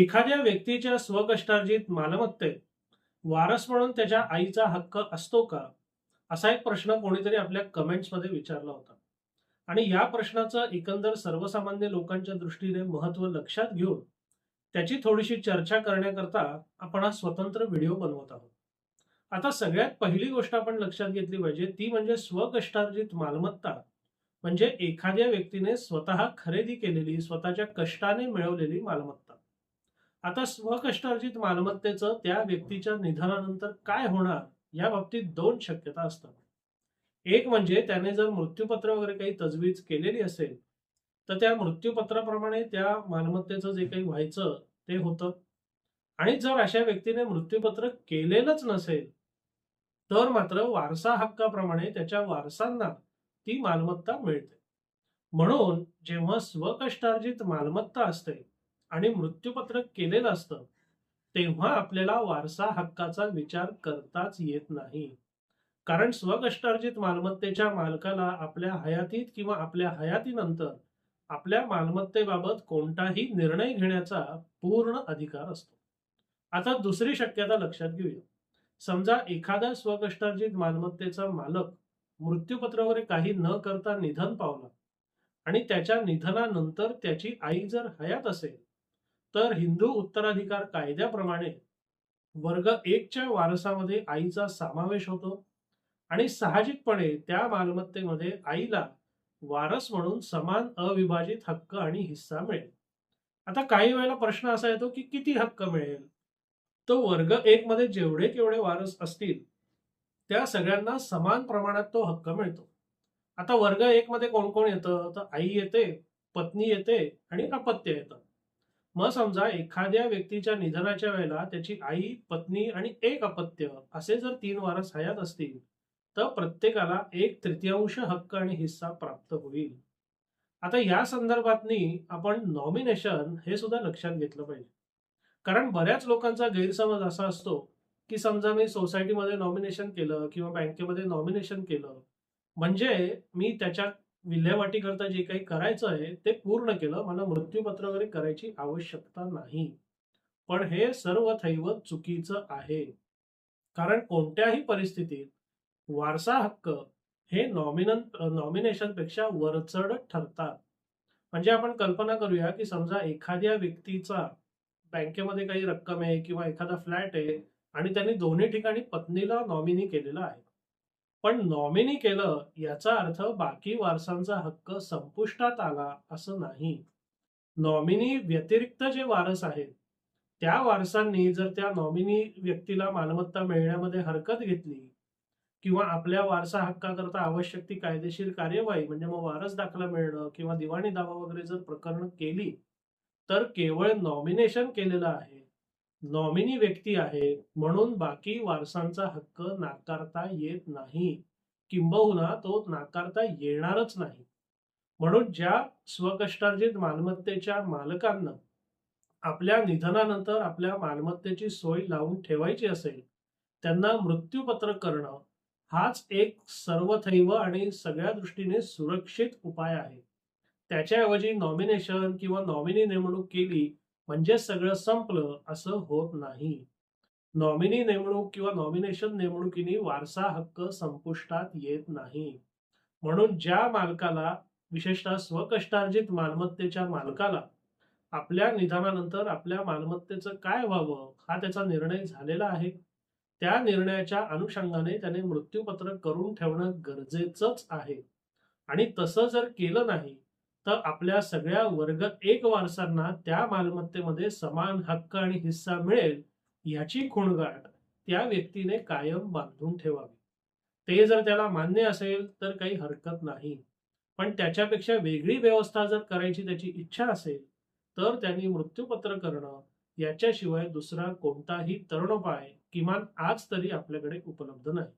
एखाद्या व्यक्तीच्या स्वकष्टार्जित मालमत्तेत वारस म्हणून त्याच्या आईचा हक्क असतो का? असा एक प्रश्न कोणीतरी आपल्या कमेंट्समध्ये विचारला होता. आणि या प्रश्नाचं एकंदर सर्वसामान्य लोकांच्या दृष्टीने महत्त्व लक्षात घेऊन त्याची थोडीशी चर्चा करण्याकरता आपण हा स्वतंत्र व्हिडिओ बनवत आहोत. आता सगळ्यात पहिली गोष्ट आपण लक्षात घेतली पाहिजे ती म्हणजे स्वकष्टार्जित मालमत्ता म्हणजे एखाद्या व्यक्तीने स्वतः खरेदी केलेली स्वतःच्या कष्टाने मिळवलेली मालमत्ता. आता स्वकष्टार्जित मालमत्तेचं त्या व्यक्तीच्या निधनानंतर काय होणार या बाबतीत दोन शक्यता असतात. एक म्हणजे त्याने जर मृत्यूपत्र वगैरे काही तजवीज केलेली असेल तर त्या मृत्यूपत्राप्रमाणे त्या मालमत्तेचं जे काही व्हायचं ते होतं. आणि जर अशा व्यक्तीने मृत्यूपत्र केलेलंच नसेल तर मात्र वारसा हक्काप्रमाणे त्याच्या वारसांना ती मालमत्ता मिळते. म्हणून जेव्हा स्वकष्टार्जित मालमत्ता असते आणि मृत्यूपत्र केलेलं असतं तेव्हा आपल्याला वारसा हक्काचा विचार करताच येत नाही. कारण स्वकष्टार्जित मालमत्तेच्या मालकाला आपल्या हयातीत किंवा आपल्या हयातीनंतर आपल्या मालमत्तेबाबत कोणताही निर्णय घेण्याचा पूर्ण अधिकार असतो. आता दुसरी शक्यता लक्षात घेऊया. समजा एखादा स्वकष्टार्जित मालमत्तेचा मालक मृत्यूपत्रावर काही न करता निधन पावला आणि त्याच्या निधनानंतर त्याची आई जर हयात असेल तर हिंदू उत्तराधिकार कायद्याप्रमाणे वर्ग एकच्या वारसामध्ये आईचा समावेश होतो आणि साहजिकपणे त्या मालमत्तेमध्ये आईला वारस म्हणून समान अविभाजित हक्क आणि हिस्सा मिळेल. आता काही वेळेला प्रश्न असा येतो की किती हक्क मिळेल? तो वर्ग एक मध्ये जेवढे केवढे वारस असतील त्या सगळ्यांना समान प्रमाणात तो हक्क मिळतो. आता वर्ग एक मध्ये कोण कोण येतं? तर आई येते पत्नी येते आणि अपत्य येतं. मग समजा एखाद्या व्यक्तीच्या निधनाच्या वेळेला त्याची आई पत्नी आणि एक अपत्य असे जर तीन वारस हयात असतील तर प्रत्येकाला एक तृतीयांश हक्क आणि हिस्सा प्राप्त होईल. आता या संदर्भातनी आपण नॉमिनेशन हे सुद्धा लक्षात घेतलं पाहिजे. कारण बऱ्याच लोकांचा गैरसमज असा असतो की समजा मी सोसायटीमध्ये नॉमिनेशन केलं किंवा बँकेमध्ये नॉमिनेशन केलं म्हणजे मी त्याच्या विल्हेवाटी करता जे काही करायचं आहे ते पूर्ण केलं. मला मृत्यूपत्र वगैरे करायची आवश्यकता नाही. पण हे सर्व थैव चुकीचं आहे. कारण कोणत्याही परिस्थितीत वारसा हक्क हे नॉमिनन नॉमिनेशनपेक्षा वरचढ ठरतात. म्हणजे आपण कल्पना करूया की समजा एखाद्या व्यक्तीचा बँकेमध्ये काही रक्कम आहे किंवा एखादा फ्लॅट आहे आणि त्यांनी दोन्ही ठिकाणी पत्नीला नॉमिनी केलेला आहे. पण नॉमिनी केलं याचा अर्थ बाकी वारसांचा हक्क संपुष्टात आला असं नाही. नॉमिनी व्यतिरिक्त जे वारस आहेत त्या वारसांनी जर त्या नॉमिनी व्यक्तीला मालमत्ता मिळण्यामध्ये हरकत घेतली किंवा आपल्या वारसा हक्काकरता आवश्यक ती कायदेशीर कार्यवाही म्हणजे मग वारस दाखला मिळणं किंवा दिवाणी दावा वगैरे जर प्रकरण केली तर केवळ नॉमिनेशन केलेलं आहे. नॉमिनी व्यक्ती आहे म्हणून बाकी वारसांचा हक्क नाकारता येत नाही. किंबहुना तो नाकारता येणारच नाही. म्हणून ज्या स्वकष्टार्जित मालमत्तेच्या मालकांना आपल्या निधनानंतर आपल्या मालमत्तेची सोय लावून ठेवायची असेल त्यांना मृत्यूपत्र करणं हाच एक सर्वथैव आणि सगळ्या दृष्टीने सुरक्षित उपाय आहे. त्याच्याऐवजी नॉमिनेशन किंवा नॉमिनी नेमणूक केली म्हणजे सगळं संपलं असं होत नाही. नॉमिनी नेमणूक किंवा नॉमिनेशन नेमणुकीने वारसा हक्क संपुष्टात येत नाही. म्हणून ज्या मालकाला विशेषतः स्वकष्टार्जित मालमत्तेच्या मालकाला आपल्या निधनानंतर आपल्या मालमत्तेचं काय व्हावं हा त्याचा निर्णय झालेला आहे. त्या निर्णयाच्या अनुषंगाने त्याने मृत्यूपत्र करून ठेवणं गरजेचंच आहे. आणि तसं जर केलं नाही तर आपल्या सगळ्या वर्ग एक वारसांना त्या मालमत्तेमध्ये समान हक्क आणि हिस्सा मिळेल याची खुणगाट त्या व्यक्तीने कायम बांधून ठेवावी. ते जर त्याला मान्य असेल तर काही हरकत नाही. पण त्याच्यापेक्षा वेगळी व्यवस्था जर करायची त्याची इच्छा असेल तर त्यांनी मृत्यूपत्र करणं याच्याशिवाय दुसरा कोणताही तरुणोपाय किमान आज तरी आपल्याकडे उपलब्ध नाही.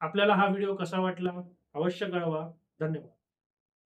आपल्याला हा व्हिडिओ कसा वाटला? अवश्य कळवा. धन्यवाद.